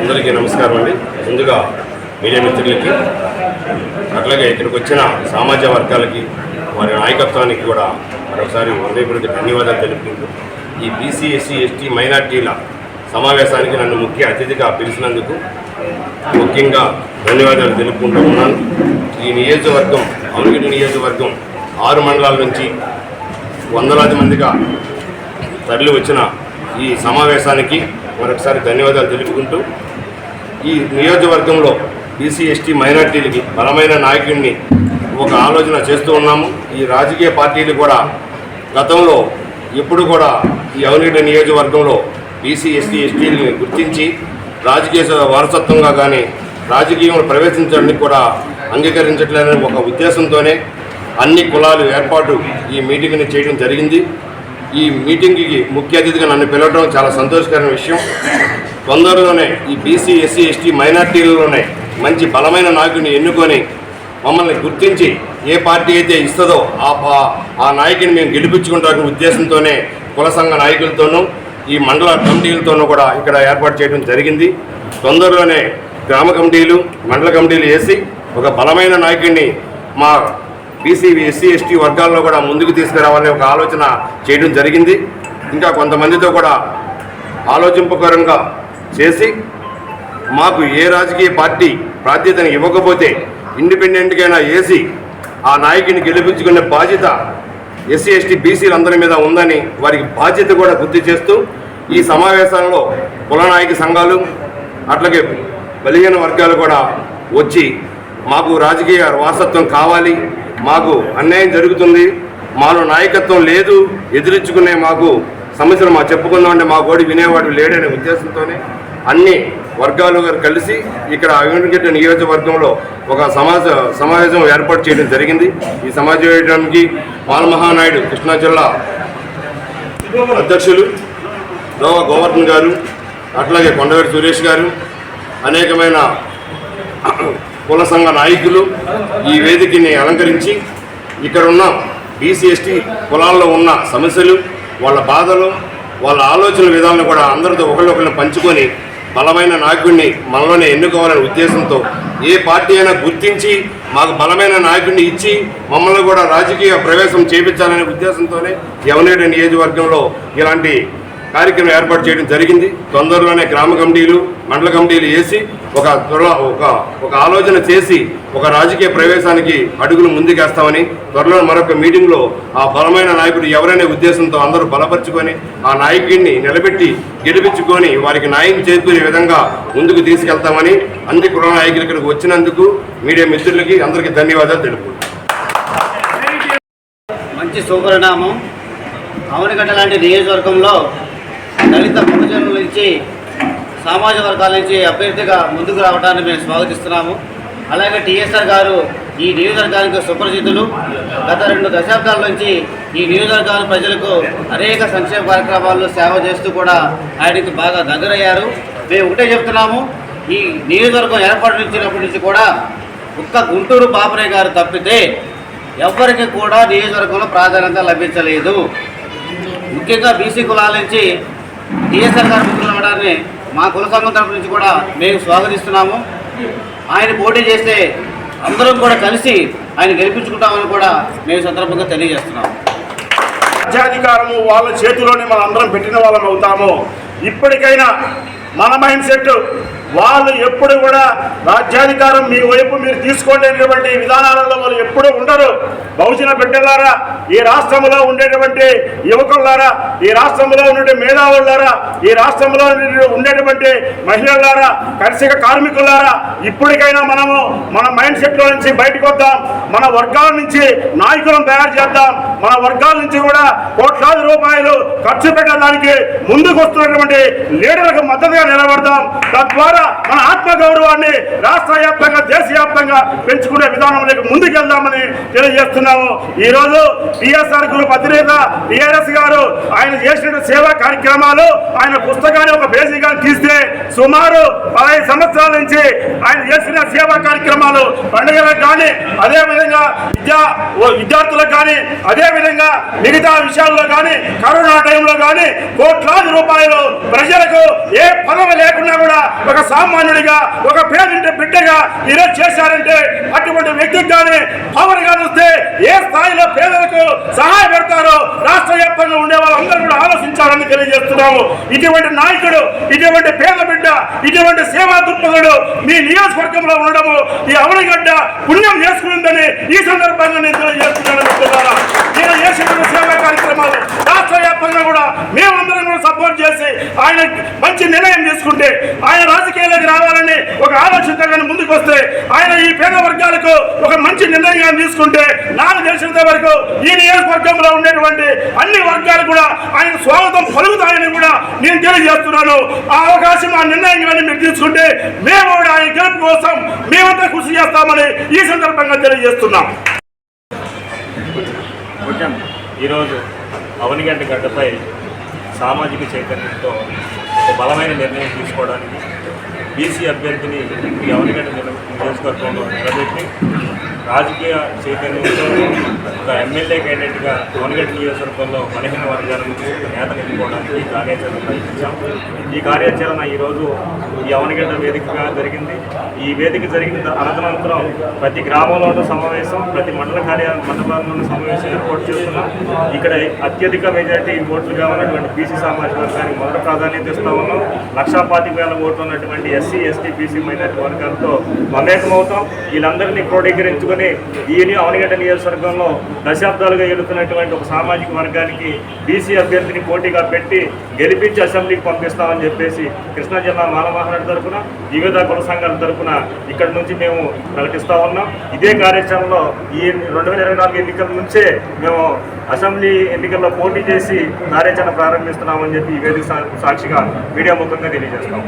అందరికీ నమస్కారం అండి. ముందుగా మీడియా మిత్రులకి అట్లాగే ఇక్కడికి వచ్చిన సామాజిక వర్గాలకి వారి నాయకత్వానికి కూడా మరొకసారి హృదయపూర్వక ధన్యవాదాలు తెలుపుకుంటూ ఈ బీసీ ఎస్సీ ఎస్టీ మైనార్టీల సమావేశానికి నన్ను ముఖ్య అతిథిగా పిలిచినందుకు ముఖ్యంగా ధన్యవాదాలు తెలుపుకుంటూ ఉన్నాను. ఈ నియోజకవర్గం అవునగిరి నియోజకవర్గం ఆరు మండలాల నుంచి వందలాది మందిగా తరలి వచ్చిన ఈ సమావేశానికి మరొకసారి ధన్యవాదాలు తెలుపుకుంటూ ఈ నియోజకవర్గంలో బీసీ ఎస్టీ మైనార్టీలకి బలమైన నాయకుడిని ఒక ఆలోచన చేస్తూ ఉన్నాము. ఈ రాజకీయ పార్టీలు కూడా గతంలో ఎప్పుడు కూడా ఈ అవినీతి నియోజకవర్గంలో బీసీ ఎస్టీ ఎస్టీలని గుర్తించి రాజకీయ వారసత్వంగా కానీ రాజకీయంలో ప్రవేశించడానికి కూడా అంగీకరించట్లేదని ఒక ఉద్దేశంతోనే అన్ని కులాలు ఏర్పాటు ఈ మీటింగ్ని చేయడం జరిగింది. ఈ మీటింగ్కి ముఖ్య అతిథిగా నన్ను పిలవడం చాలా సంతోషకరమైన విషయం. తొందరలోనే ఈ బీసీ ఎస్సీ ఎస్టీ మైనార్టీలలోనే మంచి బలమైన నాయకుడిని ఎన్నుకొని మమ్మల్ని గుర్తించి ఏ పార్టీ అయితే ఇస్తుందో ఆ పా- ఆ నాయకుని మేము గెలిపించుకుంటామనే ఉద్దేశంతోనే కుల సంఘ నాయకులతోనూ ఈ మండల కమిటీలతోనూ కూడా ఇక్కడ ఏర్పాటు చేయడం జరిగింది. తొందరలోనే గ్రామ కమిటీలు మండల కమిటీలు వేసి ఒక బలమైన నాయకుడిని మా బీసీ ఎస్సీ ఎస్టీ వర్గాల్లో కూడా ముందుకు తీసుకురావాలనే ఒక ఆలోచన చేయడం జరిగింది. ఇంకా కొంతమందితో కూడా ఆలోచింపకరంగా చేసి మాకు ఏ రాజకీయ పార్టీ ప్రాధాన్యతను ఇవ్వకపోతే ఇండిపెండెంట్గా వేసి ఆ నాయకుని గెలిపించుకునే బాధ్యత ఎస్సీ ఎస్టీ బీసీలందరి మీద ఉందని వారికి బాధ్యత కూడా గుర్తు చేస్తూ ఈ సమావేశంలో కుల నాయక సంఘాలు అట్లాగే బలిహీన వర్గాలు కూడా వచ్చి మాకు రాజకీయ వారసత్వం కావాలి. మాకు అన్యాయం జరుగుతుంది. మాలో నాయకత్వం లేదు. ఎదిరించుకునే మాకు సమస్యలు మా చెప్పుకుందాం అంటే మా గోడి వినేవాడు లేడనే ఉద్దేశంతోనే అన్ని వర్గాలు గారు కలిసి ఇక్కడ అవినగడ్డ నియోజకవర్గంలో ఒక సమాజ సమావేశం ఏర్పాటు చేయడం జరిగింది. ఈ సమావేశానికి బాలమహానాయుడు కృష్ణా జిల్లా అధ్యక్షులు గోవా గోవర్ధన్ గారు అట్లాగే కొండవేటి సురేష్ గారు అనేకమైన కుల సంఘ నాయకులు ఈ వేదికని అలంకరించి ఇక్కడ ఉన్న బీసీ ఎస్టీ కులాల్లో ఉన్న సమస్యలు వాళ్ళ బాధలు వాళ్ళ ఆలోచన విధాలను కూడా అందరితో ఒకరినొకరిని పంచుకొని బలమైన నాయకుడిని మనలోనే ఎన్నుకోవాలనే ఉద్దేశంతో ఏ పార్టీ అయినా గుర్తించి మాకు బలమైన నాయకుడిని ఇచ్చి మమ్మల్ని కూడా రాజకీయ ప్రవేశం చేపించాలనే ఉద్దేశంతోనే యవనేడు నియోజకవర్గంలో ఇలాంటి కార్యక్రమం ఏర్పాటు చేయడం జరిగింది. తొందరలోనే గ్రామ కమిటీలు మండల కమిటీలు వేసి ఒక త్వరలో ఒక ఒక ఆలోచన చేసి ఒక రాజకీయ ప్రవేశానికి అడుగులు ముందుకేస్తామని త్వరలో మరొక మీటింగ్లో ఆ బలమైన నాయకుడు ఎవరనే ఉద్దేశంతో అందరూ బలపరుచుకొని ఆ నాయకుడిని నిలబెట్టి గెలిపించుకొని వారికి న్యాయం చేకూరే విధంగా ముందుకు తీసుకెళ్తామని అన్ని కుల నాయకులు ఇక్కడికి వచ్చినందుకు మీడియా మిత్రులకి అందరికీ ధన్యవాదాలు తెలుపు మంచి శుభపరిణామం. అవనగడ్డ లాంటి నియోజకవర్గంలో దళిత బహుజనుల నుంచి సామాజిక వర్గాల నుంచి అభ్యర్థిగా ముందుకు రావడాన్ని మేము స్వాగతిస్తున్నాము. అలాగే టీఎస్ఆర్ గారు ఈ నియోజకవర్గానికి సుపరిచితులు. గత రెండు దశాబ్దాల నుంచి ఈ నియోజకవర్గాల ప్రజలకు అనేక సంక్షేమ కార్యక్రమాల్లో సేవ చేస్తూ కూడా ఆయనకి బాగా దగ్గరయ్యారు. మేము ఒకటే చెప్తున్నాము ఈ నియోజకవర్గం ఏర్పాటు నుంచినప్పటి నుంచి కూడా ఒక్క గుంటూరు బాపరే గారు తప్పితే ఎవరికి కూడా నియోజకవర్గంలో ప్రాధాన్యత లభించలేదు. ముఖ్యంగా బీసీ కులాల నుంచి టీఎస్ఆర్ గారు ముందుకు రావడాన్ని మా కుల సంఘం తరపు నుంచి కూడా మేము స్వాగతిస్తున్నాము. ఆయన పోటీ చేస్తే అందరం కూడా కలిసి ఆయన గెలిపించుకుంటామని కూడా మేము సందర్భంగా తెలియజేస్తున్నాము. రాజ్యాధికారము వాళ్ళ చేతిలోనే మనం అందరం పెట్టిన వాళ్ళం అవుతాము. ఇప్పటికైనా మన మైండ్ సెట్ వాళ్ళు ఎప్పుడు కూడా రాజ్యాధికారం మీ వైపు మీరు తీసుకోండి విధానాలలో వాళ్ళు ఎప్పుడూ ఉండరు. బహుజన బిడ్డలారా ఈ రాష్ట్రంలో ఉండేటువంటి యువకులారా ఈ రాష్ట్రంలో ఉండే మేధావులారా ఈ రాష్ట్రంలో ఉండేటువంటి మహిళలారా కర్షిక కార్మికులారా ఇప్పటికైనా మనము మన మైండ్ సెట్లో నుంచి బయటకు వద్దాం. మన వర్గాల నుంచి నాయకులను తయారు చేద్దాం. మన వర్గాల నుంచి కూడా కోట్లాది రూపాయలు ఖర్చు పెట్టడానికి ముందుకు వస్తున్నటువంటి లీడర్లకు మద్దతుగా నిలబడదాం. తద్వారా మన ఆత్మ గౌరవాన్ని రాష్ట్ర వ్యాప్తంగా దేశవ్యాప్తంగా పెంచుకునే విధానంలోకి ముందుకెళ్దామని తెలియజేస్తున్నాము. ఈ రోజు గ్రూప్ అధినేత టిఆర్ఎస్ గారు ఆయన చేసిన సేవా కార్యక్రమాలు ఆయన పుస్తకాన్ని ఒక బేసిక్గా తీస్తే సుమారు పదహైదు సంవత్సరాల నుంచి ఆయన చేసిన సేవా కార్యక్రమాలు పండుగలకు కానీ అదే విధంగా విద్యా ఓ విద్యార్థులకు కానీ అదే విధంగా మిగతా విషయాల్లో కానీ కరోనా టైంలో కానీ కోట్లాది రూపాయలు ప్రజలకు ఏ పదవి లేకుండా కూడా ఒక సామాన్యుడిగా ఒక పేదింటి బిడ్డగా ఈరోజు చేశారంటే అటువంటి వ్యక్తికి కానీ పవన్ గారు వస్తే ఏ స్థాయిలో పేదలకు సహాయపడతారో రాష్ట్ర వ్యాప్తంగా ఉండే వాళ్ళందరూ కూడా ఆలోచించాలని తెలియజేస్తున్నాము ఇటువంటి నాయకుడు ఇటువంటి పేద బిడ్డ ఇటువంటి సేవా దృక్పథుడు మీ నియోజకవర్గంలో ఉండడము ఈ అవనిగడ్డ పుణ్యం చేసుకుందని ఈ సందర్భంగా నేను తెలియజేస్తున్నాను మిత్రులారా. నేను చేసినటువంటి సేవా కార్యక్రమాలు రాష్ట్ర వ్యాప్తంగా కూడా మేమందరం కూడా సపోర్ట్ చేసి ఆయన మంచి నిర్ణయం తీసుకుంటే ఆయన రాజకీయాలకు రావాలని ఒక ఆలోచనతో కానీ ముందుకు వస్తే ఆయన ఈ పేద వర్గాలకు ఒక మంచి నిర్ణయం తీసుకుంటే నాకు తెలిసినంత వరకు ఈ నియోజకవర్గంలో ఉండేటువంటి అన్ని వర్గాలు కూడా ఆయన స్వాగతం పలుకుతాయని కూడా నేను తెలియజేస్తున్నాను. ఆ అవకాశం ఆ నిర్ణయం కానీ మీరు తీసుకుంటే మేము కూడా ఆయన గెలుపు కోసం మేమంతా కృషి చేస్తామని ఈ సందర్భంగా తెలియజేస్తున్నాం. ఈరోజు అవనిగంట గడ్డపై సామాజిక చైతన్యంతో ఒక బలమైన నిర్ణయం తీసుకోవడానికి బీసీ అభ్యర్థిని ఎవరికైనా అవనిగడ్డ నిల- నియోజకవర్గంలో నిలబెట్టి రాజకీయ చైతన్యంతో ఒక ఎమ్మెల్యే క్యాండిడేట్గా కోనగట్ నియోజకవర్గంలో బలహీన వర్గాల నుంచి నేత నిలుపుకోవడానికి ఈ కార్యాచరణ ప్రయత్నించాం. ఈ కార్యాచరణ ఈరోజు ఈ అవనగడ్డ వేదికగా జరిగింది. ఈ వేదిక జరిగిన అనంతరం ప్రతి గ్రామంలోనూ సమావేశం ప్రతి మండల కార్య మండలాల్లోనూ సమావేశం ఏర్పాటు చేస్తున్నాం. ఇక్కడ అత్యధిక మెజార్టీ ఓట్లుగా ఉన్నటువంటి బీసీ సామాజిక వర్గానికి మొదటి ప్రాధాన్యత ఇస్తా ఉన్నాం. లక్షా పాతిక వేల ఓట్లు ఉన్నటువంటి ఎస్సీ ఎస్టీ బీసీ మైనార్టీ వర్గాలతో మమేకమవుతాం. వీళ్ళందరినీ క్రోడీకరించుకొని ఈ ని- అవనిగడ్డ నియోజకవర్గంలో దశాబ్దాలుగా ఎదుగుతున్నటువంటి ఒక సామాజిక వర్గానికి బీసీ అభ్యర్థిని పోటీగా పెట్టి గెలిపించి అసెంబ్లీకి పంపిస్తామని చెప్పేసి కృష్ణా జిల్లా మాలమహానాడు తరఫున వివిధ కుల సంఘాల తరఫున ఇక్కడ నుంచి మేము ప్రకటిస్తూ ఉన్నాం. ఇదే కార్యాచరణలో ఈ రెండు వేల ఇరవై నాలుగు ఎన్నికల నుంచే మేము అసెంబ్లీ ఎన్నికల్లో పోటీ చేసి కార్యాచరణ ప్రారంభిస్తున్నామని చెప్పి ఈ వేదిక సా- సాక్షిగా మీడియా ముఖంగా తెలియజేస్తాం.